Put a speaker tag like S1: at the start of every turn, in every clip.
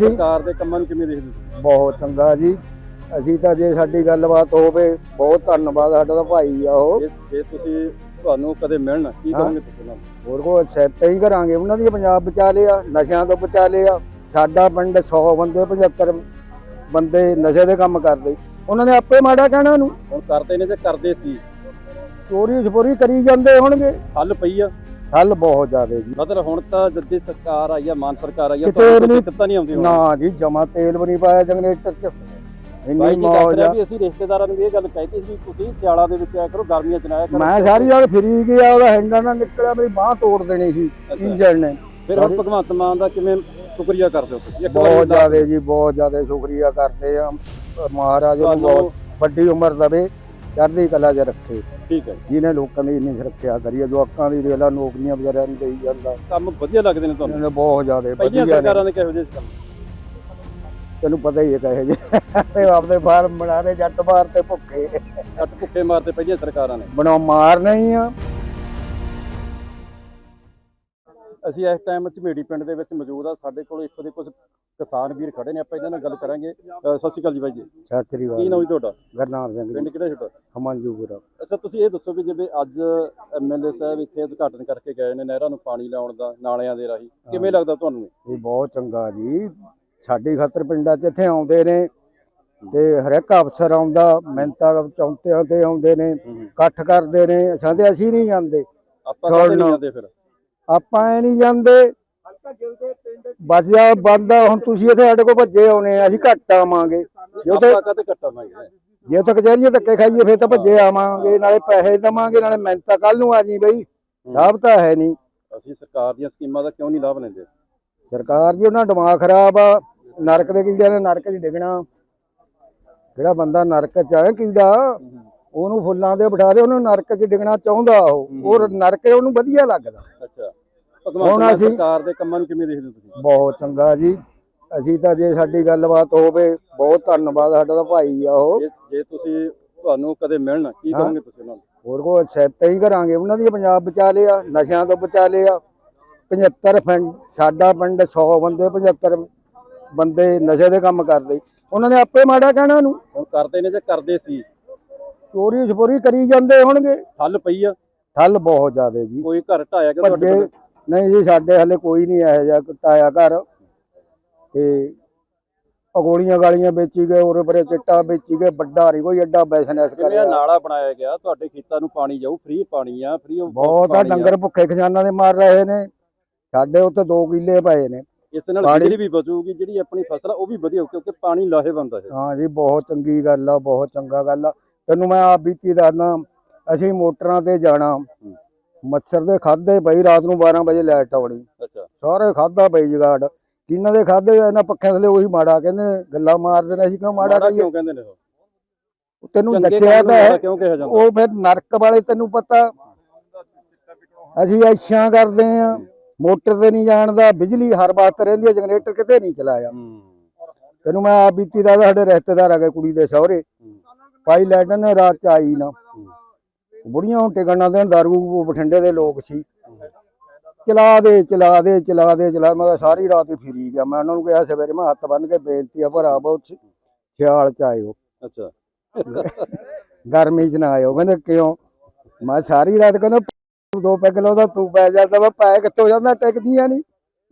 S1: ਸਰਕਾਰ ਦੇ ਕੰਮਾਂ ਨੂੰ ਕਿਵੇਂ ਦੇਖਦੇ ਹੋ?
S2: ਬਹੁਤ ਚੰਗਾ ਜੀ। ਅਸੀਂ ਤਾਂ ਜੇ ਸਾਡੀ ਗੱਲਬਾਤ ਹੋਵੇ ਬਹੁਤ ਧੰਨਵਾਦ ਸਾਡਾ ਤਾਂ ਭਾਈ ਆ ਉਹ।
S1: ਜੇ ਜੇ ਤੁਸੀਂ ਤੁਹਾਨੂੰ ਕਦੇ ਮਿਲਣ ਕੀ
S2: ਹਾਂ।
S1: ਕਰੋਗੇ ਤੁਸੀਂ ਉਹਨਾਂ ਨੂੰ?
S2: ਹੋਰ ਕੋ ਐਕਸੈਪਟ ਹੀ ਕਰਾਂਗੇ। ਉਹਨਾਂ ਦੀ ਪੰਜਾਬ ਬਚਾ ਲਿਆ ਨਸ਼ਿਆਂ ਤੋਂ ਬਚਾ ਲਿਆ ਸਾਡਾ ਪਿੰਡ 100 ਬੰਦੇ 75 ਬੰਦੇ ਨਸ਼ੇ ਦੇ ਕੰਮ ਕਰਦੇ। ਉਹਨਾਂ ਨੇ ਆਪੇ ਮਾੜਾ ਕਹਿਣਾ ਉਹਨੂੰ।
S1: ਹੁਣ ਕਰਦੇ ਨੇ ਜੇ ਕਰਦੇ ਸੀ।
S2: ਚੋਰੀ ਛਪੋਰੀ ਕਰੀ ਜਾਂਦੇ ਹੋਣਗੇ।
S1: ਹੱਲ ਪਈ ਆ।
S2: ਹੱਲ ਬਹੁਤ ਜ਼ਿਆਦੇ ਜੀ।
S1: ਮਤਲਬ ਹੁਣ ਤਾਂ ਜੱਦੀ ਸਰਕਾਰ ਆਈ ਆ ਮਾਨ ਸਰਕਾਰ ਆਈ ਆ
S2: ਕਿਤੇ ਵੀ ਨਹੀਂ-
S1: ਦਿੱਕਤਾਂ ਨਹੀਂ ਆਉਂਦੀ ਹੁਣ?
S2: ਨਾ ਜੀ ਜਮਾ ਤੇਲ ਵੀ ਨਹੀਂ ਪਾਇਆ ਜਨਰੇਟਰ 'ਚ। ਇੰਨੀ
S1: ਬਾਈ ਜੀ ਦੱਸ
S2: ਮੌਜ
S1: ਰਿਹਾ
S2: ਆ।
S1: ਵੀ ਅਸੀਂ ਰਿਸ਼ਤੇਦਾਰਾਂ ਨੂੰ ਵੀ ਇਹ ਗੱਲ ਕਹਿਤੀ ਸੀ ਵੀ ਤੁਸੀਂ ਸਿਆਲਾਂ ਦੇ ਵਿੱਚ ਆਇਆ ਕਰੋ ਗਰਮੀਆਂ ਚ ਨਾ ਆਇਆ ਕਰੋ।
S2: ਮੈਂ ਸਾਰੀ ਰਾਤ ਫਰੀ ਗਿਆ ਉਹਦਾ ਹੈਂਡਲ ਨਾਲ ਨਿਕਲਿਆ ਮੇਰੀ ਬਾਹ ਤੋੜ ਦੇਣੀ ਸੀ
S1: ਅੱਛਾ।
S2: ਇੰਜਣ ਨੇ।
S1: ਫਿਰ ਹੁਣ ਭਗਵੰਤ ਮਾਨ ਦਾ ਕਿਵੇਂ ਸ਼ੁਕਰੀਆ ਕਰਦੇ ਹੋ ਤੁਸੀਂ? ਇੱਕ
S2: ਬਹੁਤ
S1: ਵਾਰੀ
S2: ਜ਼ਿਆਦਾ ਜੀ ਬਹੁਤ ਜ਼ਿਆਦਾ ਸ਼ੁਕਰੀਆ ਕਰਦੇ ਆ। ਮਹਾਰਾਜ ਨੂੰ
S1: ਤੁਹਾਨੂੰ-
S2: ਬਹੁਤ ਵੱਡੀ ਉਮਰ ਦਵੇ। ਚੜ੍ਹਦੀ ਕਲਾ 'ਚ ਰੱਖੇ।
S1: ਠੀਕ ਹੈ
S2: ਜਿਹਨੇ ਲੋਕਾਂ ਦੀ ਇੰਨੀ ਸੁਰੱਖਿਆ ਕਰੀ ਹੈ ਜੋ ਅੱਖਾਂ ਦੀ ਦੇਖ ਲਾ ਨੌਕਰੀਆਂ ਵਿਚਾਰਿਆਂ ਨੂੰ ਦੇਈ ਜਾਂਦਾ।
S1: ਕੰਮ ਵਧੀਆ ਲੱਗਦੇ ਨੇ
S2: ਇਹਨਾਂ
S1: ਤੁਹਾਨੂੰ
S2: ਨੇ ਬਹੁਤ ਜ਼ਿਆਦਾ
S1: ਪਹਿਲੀਆਂ
S2: ਵਧੀਆ ਨੇ।
S1: ਸਰਕਾਰਾਂ ਨੇ ਕਿਹੋ ਜਿਹੇ ਸੀ ਕੰਮ?
S2: ਤੈਨੂੰ ਪਤਾ ਹੀ ਹੈ ਕਹੇ ਜੇ ਤੇ ਆਪਦੇ ਫਾਰਮ ਬਣਾ ਦੇ ਜੱਟ ਬਾਹਰ ਤੇ ਭੁੱਖੇ।
S1: ਕੱਟ ਭੁੱਖੇ ਮਾਰਤੇ ਪਹਿਲੀਆਂ ਸਰਕਾਰਾਂ ਨੇ।
S2: ਬਣਾਉ ਮਾਰ ਨਹੀਂ ਆ।
S1: ਅਸੀਂ ਇਸ ਟਾਈਮ ਝਮੇੜੀ ਪਿੰਡ ਦੇ ਵਿੱਚ ਮੌਜੂਦ ਆ ਸਾਡੇ ਕੋਲ ਇੱਥੋਂ ਦੇ ਕੁਝ ਕਿਸਾਨ ਵੀਰ ਖੜੇ ਨੇ ਆਪਾਂ ਇਹਨਾਂ ਨਾਲ ਗੱਲ ਕਰਾਂਗੇ। ਸਤਿ ਸ਼੍ਰੀ ਅਕਾਲ ਜੀ ਬਾਈ ਜੀ।
S2: ਸਤਿ ਸ੍ਰੀ
S1: ਕੀ ਨਾਮ ਜੀ ਤੁਹਾਡਾ?
S2: ਗਰਨਾਮ ਸਿੰਘ
S1: ਪਿੰਡ ਕਿਹੜਾ ਤੁਹਾਡਾ
S2: ਹਮਨਜੂਪੁਰ
S1: ਅੱਛਾ ਤੁਸੀਂ ਇਹ ਦੱਸੋ ਵੀ ਜਿਵੇਂ ਅੱਜ ਐਮਐਲਏ ਸਾਹਿਬ ਇੱਥੇ ਉਦਘਾਟਨ ਕਰਕੇ ਗਏ ਨੇ ਨਹਿਰਾਂ ਨੂੰ ਪਾਣੀ ਲਾਉਣ ਦਾ ਨਾਲਿਆਂ ਦੇ ਰਾਹੀਂ ਕਿਵੇਂ ਲੱਗਦਾ ਤੁਹਾਨੂੰ
S2: ਇਹ? ਬਹੁਤ ਚੰਗਾ ਜੀ। ਸਾਡੀ ਖਾਤਰ ਪਿੰਡਾਂ 'ਚ ਇੱਥੇ ਆਉਂਦੇ ਨੇ ਤੇ ਹਰ ਇੱਕ ਅਫਸਰ ਆਉਂਦਾ ਮਿਹਨਤਾਂ ਚੌਂਤਿਆਂ ਤੇ ਆਉਂਦੇ ਨੇ ਇਕੱਠ ਕਰਦੇ ਨੇ ਸਾਡੇ ਅਸੀਂ ਨਹੀਂ ਜਾਂਦੇ।
S1: ਆਪਾਂ ਕਦੇ ਨਹੀਂ
S2: ਛੋੜਨਾ।
S1: ਜਾਂਦੇ ਫਿਰ।
S2: ਆਪਾਂ ਐ ਨਹੀਂ ਜਾਂਦੇ। ਬਚਿਆ ਬੰਦਾ ਹੁਣ ਤੁਸੀਂ ਇੱਥੇ ਸਾਡੇ ਕੋਲ ਭੱਜੇ ਆਉਨੇ ਅਸੀਂ ਘੱਟ ਆਵਾਂਗੇ। ਜੇ ਤੇ
S1: ਆਪਾਂ ਕਦੇ ਕੱਟਾ ਮਾਂਗੇ
S2: ਜੇ ਤਾਂ ਕਚਹਿਰੀਆਂ ਧੱਕੇ ਖਾਈਏ ਫਿਰ ਤਾਂ ਭੱਜੇ ਆਵਾਂਗੇ ਨਾਲੇ ਪੈਸੇ ਦੇਵਾਂਗੇ ਨਾਲੇ ਮਿਹਨਤਾਂ ਕੱਲ ਨੂੰ ਆ ਜੀ ਬਈ। ਲਾਭ ਤਾਂ ਹੈ ਨਹੀਂ।
S1: ਅਸੀਂ ਸਰਕਾਰ ਦੀਆਂ ਸਕੀਮਾਂ ਦਾ ਕਿਉਂ ਨਹੀਂ ਲਾਭ ਲੈਂਦੇ?
S2: ਸਰਕਾਰ ਜੀ ਉਹਨਾਂ ਦਿਮਾਗ ਖਰਾਬ ਆ। ਨਰਕ ਦੇ ਕੀੜਿਆਂ ਨੇ ਨਰਕ 'ਚ ਡਿੱਗਣਾ। ਜਿਹੜਾ ਬੰਦਾ ਨਰਕ 'ਚ ਆ ਕੀੜਾ ਉਹਨੂੰ ਫੁੱਲਾਂ ਦੇ ਬਿਠਾ ਦੇ ਉਹਨੂੰ ਨਰਕ 'ਚ ਡਿੱਗਣਾ ਚਾਹੁੰਦਾ ਉਹ। ਉਹ ਨਰਕ ਉਹਨੂੰ ਵਧੀਆ ਲੱਗਦਾ।
S1: ਭਗਵੰਤ
S2: ਹੁਣ
S1: ਮਾਨ
S2: ਅਸੀਂ-
S1: ਸਰਕਾਰ ਦੇ ਕੰਮਾਂ ਨੂੰ ਕਿਵੇਂ ਦੇਖਦੇ ਹੋ ਤੁਸੀਂ?
S2: ਬਹੁਤ ਚੰਗਾ ਜੀ। ਅਸੀਂ ਤਾਂ ਜੇ ਸਾਡੀ ਗੱਲਬਾਤ ਹੋਵੇ ਬਹੁਤ ਧੰਨਵਾਦ ਸਾਡਾ ਤਾਂ ਭਾਈ ਆ ਉਹ।
S1: ਜੇ ਜੇ ਤੁਸੀਂ ਤੁਹਾਨੂੰ ਕਦੇ ਮਿਲਣ ਕੀ
S2: ਹਾਂ।
S1: ਕਰੋਗੇ ਤੁਸੀਂ ਉਹਨਾਂ ਨੂੰ?
S2: ਹੋਰ ਕੋ ਐਕਸੈਪਟ ਹੀ ਕਰਾਂਗੇ। ਉਹਨਾਂ ਦੀ ਪੰਜਾਬ ਬਚਾ ਲਿਆ ਨਸ਼ਿਆਂ ਤੋਂ ਬਚਾ ਲਿਆ। 75 ਪਿੰਡ ਸਾਡਾ ਪਿੰਡ 100 ਬੰਦੇ 75 ਬੰਦੇ ਨਸ਼ੇ ਦੇ ਕੰਮ ਕਰਦੇ। ਉਹਨਾਂ ਨੇ ਆਪੇ ਮਾੜਾ ਕਹਿਣਾ ਉਹਨੂੰ।
S1: ਹੁਣ ਕਰਦੇ ਨੇ ਜੇ ਕਰਦੇ ਸੀ?
S2: ਚੋਰੀ ਛਪੋਰੀ ਕਰੀ ਜਾਂਦੇ ਹੋਣਗੇ।
S1: ਹੱਲ ਪਈ ਆ।
S2: ਠੱਲ ਬਹੁਤ ਜ਼ਿਆਦੇ ਜੀ।
S1: ਕੋਈ ਘਰ ਢਾਇਆ ਕਿ ਤੁਹਾਡੇ
S2: ਭੱਜੇ? ਨਹੀਂ ਜੀ ਸਾਡੇ ਹਲੇ ਕੋਈ ਨਹੀਂ ਇਹੋ ਜਿਹਾ ਟਾਇਆ ਘਰ। ਤੇ ਅਗੋਲੀਆਂ ਗਾਲੀਆਂ ਵੇਚੀ ਗਏ ਉਰੇ ਪਰੇ ਚਿੱਟਾ ਵੇਚੀ ਗਏ ਵੱਡਾ ਨਹੀਂ ਕੋਈ ਐਡਾ ਬਿਜ਼ਨਸ
S1: ਜਿਵੇਂ
S2: ਕਰਿਆ।
S1: ਆਹ ਨਾਲਾ ਬਣਾਇਆ ਗਿਆ? ਤੁਹਾਡੇ ਖੇਤਾਂ ਨੂੰ ਪਾਣੀ ਜਾਊ ਫ੍ਰੀ ਪਾਣੀ ਆ ਫ੍ਰੀ
S2: ਬਹੁਤ ਆ ਡੰਗਰ ਭੁੱਖੇ ਖਜ਼ਾਨਾਂ ਦੇ ਮਾਰ ਰਹੇ ਨੇ। ਸਾਡੇ ਉੱਤੇ 2 ਕਿੱਲੇ ਪਏ ਨੇ।
S1: ਇਸ ਨਾਲ ਬਿਜਲੀ ਵੀ ਬਚੂਗੀ ਜਿਹੜੀ ਆਪਣੀ ਫਸਲ ਆ ਉਹ ਵੀ ਵਧੀਆ ਕਿਉਂਕਿ ਪਾਣੀ ਲਾਹੇਵੰਦ ਹੈ
S2: ਹਾਂ ਜੀ ਬਹੁਤ ਚੰਗੀ ਗੱਲ ਆ ਬਹੁਤ ਚੰਗਾ ਗੱਲ ਆ। ਤੈਨੂੰ ਮੈਂ ਆਪ ਬੀਤੀ ਦੱਸਦਾ ਅਸੀਂ ਮੋਟਰਾਂ ਤੇ ਜਾਣਾ। ਮੱਛਰ ਦੇ ਖਾਦੇ ਪਈ ਰਾਤ ਨੂੰ 12 ਵਜੇ ਲਾਈਟ ਆਉਣੀ।
S1: ਅੱਛਾ।
S2: ਸਾਰੇ ਖਾਦਾ ਪਈ ਜਗਾੜ। ਕਿਹਨਾਂ ਦੇ ਖਾਦੇ ਇਹਨਾਂ ਪੱਖਿਆਂ ਥਲੇ ਉਹੀ ਮਾੜਾ ਕਹਿੰਦੇ ਨੇ ਗੱਲਾਂ ਮਾਰਦੇ ਨੇ ਅਸੀਂ ਕਿਉਂ ਮਾੜਾ
S1: ਮਾੜਾ
S2: ਕਹੀਏ
S1: ਕਿਉਂ ਕਹਿੰਦੇ ਨੇ ਉਹ?
S2: ਤੈਨੂੰ
S1: ਚੰਗੇ
S2: ਦੱਸਿਆ
S1: ਕੰਮ ਨੂੰ
S2: ਤਾਂ
S1: ਮਾੜਾ
S2: ਹੈ
S1: ਕਿਉਂ ਕਿਹਾ ਜਾਂਦਾ?
S2: ਉਹ ਫਿਰ ਨਰਕ ਵਾਲੇ ਤੈਨੂੰ ਪਤਾ। ਅਸੀਂ ਐਸ਼ਾਂ ਕਰਦੇ ਆ ਮੋਟਰ ਤੇ ਨਹੀਂ ਜਾਣਦਾ ਬਿਜਲੀ ਹਰ ਵਕਤ ਰਹਿੰਦੀ ਹੈ ਜਨਰੇਟਰ ਕਿਤੇ ਨਹੀਂ ਚਲਾਇਆ।
S1: ਹੂੰ।
S2: ਤੈਨੂੰ ਮੈਂ ਆਪ ਬੀਤੀ ਦਾ ਸਾਡੇ ਰਿਸ਼ਤੇਦਾਰ ਆ ਗਏ ਕੁੜੀ ਦੇ ਸਹੁਰੇ। ਪਾਈ ਲੈਟਨ ਰਾਤ ਚ ਆਈ ਨਾ। ਬੁੜੀਆਂ ਹੁਣ ਟਿਕਣ ਨਾ ਦੇਣ ਦਾਰੂ ਬਠਿੰਡੇ ਦੇ ਲੋਕ ਸੀ। ਚਲਾ ਦੇ ਚਲਾ ਦੇ ਚਲਾ ਦੇ ਚਲਾ ਮੈਂ ਸਾਰੀ ਰਾਤ ਹੀ ਫਿਰੀ ਗਿਆ। ਮੈਂ ਉਹਨਾਂ ਨੂੰ ਕਿਹਾ ਸਵੇਰੇ ਮੈਂ ਹੱਥ ਬੰਨ ਕੇ ਬੇਨਤੀ ਆ ਭਰਾ ਬਹੁਤ ਖਿਆਲ ਚ ਆਇਓ।
S1: ਅੱਛਾ।
S2: ਗਰਮੀ ਚ ਨਾ ਆਇਓ। ਕਹਿੰਦੇ ਕਿਉਂ? ਮੈਂ ਸਾਰੀ ਰਾਤ ਕਹਿੰਦਾ ਦੋ ਪੈਗ ਲਾਉਂਦਾ ਤੂੰ ਪੈ ਜਾਂਦਾ ਮੈਂ ਪੈ ਕਿੱਥੋਂ ਜਾਂਦਾ ਟਿਕਦੀਆਂ ਨਹੀਂ।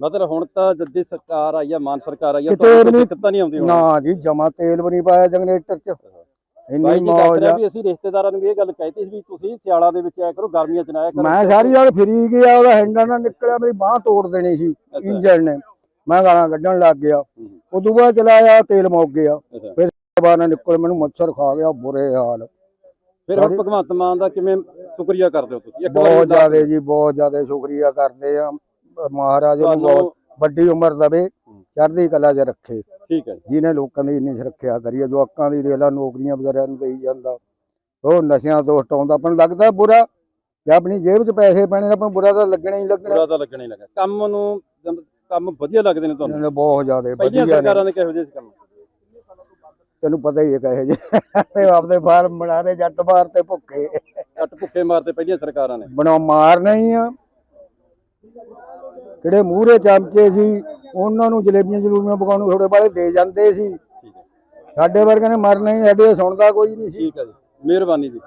S1: ਮਤਲਬ ਹੁਣ ਤਾਂ ਜੱਦੀ ਸਰਕਾਰ ਆਈ ਆ ਮਾਨ ਸਰਕਾਰ ਆਈ ਆ
S2: ਕਿਤੇ ਨਹੀਂ-
S1: ਆਉਂਦੀ
S2: ਨਾ ਜੀ ਜਮਾ ਤੇਲ ਵੀ ਨਹੀਂ ਪਾਇਆ ਜਨਰੇਟਰ ਚ। ਇੰਨੀ ਮੌਜ ਆ।
S1: ਵੀ ਅਸੀਂ ਰਿਸ਼ਤੇਦਾਰਾਂ ਨੂੰ ਵੀ ਇਹ ਗੱਲ ਕਹਿਤੀ ਸੀ ਵੀ ਤੁਸੀਂ ਸਿਆਲਾਂ ਦੇ ਵਿੱਚ ਆਇਆ ਕਰੋ ਗਰਮੀਆਂ ਚ ਨਾ ਆਇਆ ਕਰੋ।
S2: ਮੈਂ ਸਾਰੀ ਰਾਤ ਫਰੀ ਗਿਆ ਉਹਦਾ ਹੈਂਡਲ ਨਾਲ ਨਿਕਲਿਆ ਮੇਰੀ ਬਾਹ ਤੋੜ ਦੇਣੀ ਸੀ। ਇੰਜਣ ਨੇ। ਮੈਂ ਗਾਲਾਂ ਕੱਢਣ ਲੱਗ ਗਿਆ। ਉਦੋਂ ਬਾਅਦ ਚਲਾਇਆ ਤੇਲ ਮੁੱਕ ਗਿਆ।
S1: ਅੱਛਾ।
S2: ਬਾਹਰ ਨਿਕਲ ਮੈਨੂੰ ਮੱਛਰ ਖਾ ਗਿਆ ਬੁਰੇ ਹਾਲ।
S1: ਫਿਰ ਹੁਣ ਭਗਵੰਤ ਮਾਨ ਦਾ ਕਿਵੇਂ ਸ਼ੁਕਰੀਆ ਕਰਦੇ ਹੋ ਤੁਸੀਂ?
S2: ਬਹੁਤ ਜ਼ਿਆਦਾ ਜੀ ਬਹੁਤ ਜ਼ਿਆਦਾ ਸ਼ੁਕਰੀਆ ਕਰਦੇ ਆ। ਮਹਾਰਾਜ ਨੂੰ ਬਹੁਤ ਵੱਡੀ ਉਮਰ ਦਵੇ। ਚੜ੍ਹਦੀ ਕਲਾ 'ਚ ਰੱਖੇ।
S1: ਠੀਕ ਹੈ ਜੀ।
S2: ਜਿਹਨੇ ਲੋਕਾਂ ਦੀ ਇੰਨੀ ਸੁਰੱਖਿਆ ਕਰੀ ਹੈ ਜੋ ਅੱਖਾਂ ਦੀ ਦੇਖ ਲਾ ਨੌਕਰੀਆਂ ਵਿਚਾਰਿਆਂ ਨੂੰ ਦੇਈ ਜਾਂਦਾ। ਉਹ ਨਸ਼ਿਆਂ ਤੋਂ ਹਟਾਉਂਦਾ ਆਪਾਂ ਨੂੰ ਲੱਗਦਾ ਬੁਰਾ। ਜੇ ਆਪਣੀ ਜੇਬ 'ਚ ਪੈਸੇ ਪੈਣੇ ਆਪਾਂ ਨੂੰ ਬੁਰਾ ਤਾਂ ਲੱਗਣਾ ਹੀ ਲੱਗਣਾ।
S1: ਬੁਰਾ ਤਾਂ ਲੱਗਣਾ ਹੀ ਲੱਗਾ ਕੰਮ ਨੂੰ ਜਮ- ਕੰਮ ਵਧੀਆ ਲੱਗਦੇ ਨੇ ਤੁਹਾਨੂੰ?
S2: ਇਹਨਾਂ ਨੇ ਬਹੁਤ ਜ਼ਿਆਦਾ
S1: ਪਹਿਲੀਆਂ
S2: ਵਧੀਆ ਨੇ।
S1: ਸਰਕਾਰਾਂ ਨੇ ਕਿਹੋ ਜਿਹੇ ਸੀ ਕੰਮ?
S2: ਤੈਨੂੰ ਪਤਾ ਹੀ ਹੈ ਕਹੇ ਜੇ ਤੇ ਆਪਦੇ ਫਾਰਮ ਬਣਾ ਦੇ ਜੱਟ ਬਾਹਰ ਤੇ ਭੁੱਖੇ।
S1: ਕੱਟ ਭੁੱਖੇ ਮਾਰਤੇ ਪਹਿਲੀਆਂ ਸਰਕਾਰਾਂ ਨੇ।
S2: ਬਣਾ ਮਾਰ ਨਹੀਂ ਆ। ਕਿਹੜੇ ਮੂਹਰੇ ਚਮਚੇ ਸੀ ਉਹਨਾਂ ਨੂੰ ਜਲੇਬੀਆਂ ਜਲੂਬੀਆਂ ਪਕਾਉਣ ਨੂੰ ਥੋੜੇ ਬਾਲੇ ਦੇ ਜਾਂਦੇ ਸੀ। ਸਾਡੇ ਵਰਗੇ ਨੇ ਮਰਨਾ ਹੀ ਸਾਡੇ ਸੁਣਦਾ ਕੋਈ ਨਹੀਂ ਸੀ।
S1: ਠੀਕ ਹੈ ਜੀ। ਮਿਹਰਬਾਨੀ ਜੀ।